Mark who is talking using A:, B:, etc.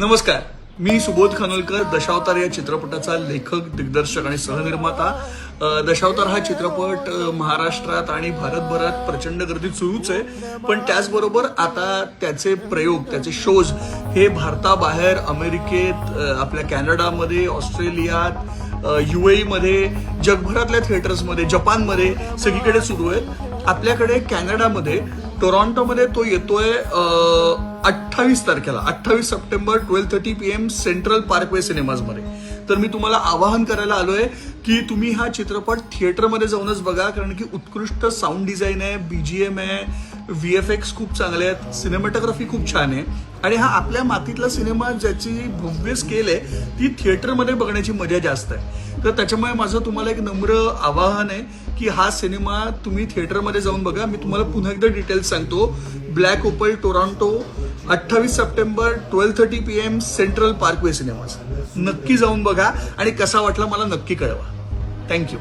A: नमस्कार. मी सुबोध खानोलकर दशावतार या चित्रपटाचा लेखक दिग्दर्शक आणि सहनिर्माता. दशावतार हा चित्रपट महाराष्ट्रात आणि भारतभरात प्रचंड गर्दीत सुरूच आहे. पण त्याचबरोबर आता त्याचे प्रयोग त्याचे शोज हे भारताबाहेर अमेरिकेत आपल्या कॅनडामध्ये ऑस्ट्रेलियात यू मध्ये जगभरातल्या थिएटर्समध्ये जपानमध्ये सगळीकडे सुरू आहेत. आपल्याकडे कॅनडामध्ये टोरॉन्टोमध्ये तो येतोय अठ्ठावीस तारखेला अठ्ठावीस September twelve thirty P M Central Parkway सिनेमाजमध्ये तर मी तुम्हाला आवाहन करायला आलोय की तुम्ही हा चित्रपट थिएटरमध्ये जाऊनच बघा कारण की उत्कृष्ट साऊंड डिझाईन आहे बीजीएम आहे व्ही एफ एक्स खूप चांगले आहेत सिनेमॅटोग्राफी खूप छान आहे. आणि हा आपल्या मातीतला सिनेमा ज्याची भव्य स्केल आहे ती थिएटरमध्ये बघण्याची मजा जास्त आहे. तर त्याच्यामुळे माझं तुम्हाला एक नम्र आवाहन आहे की हा सिनेमा तुम्ही थिएटरमध्ये जाऊन बघा. मी तुम्हाला पुन्हा एकदा डिटेल्स सांगतो. ब्लॅक ओपल टोरॉन्टो अठ्ठावीस September twelve thirty P M Central Parkway cinemas नक्की जाऊन बघा आणि कसा वाटला मला नक्की कळवा. थँक्यू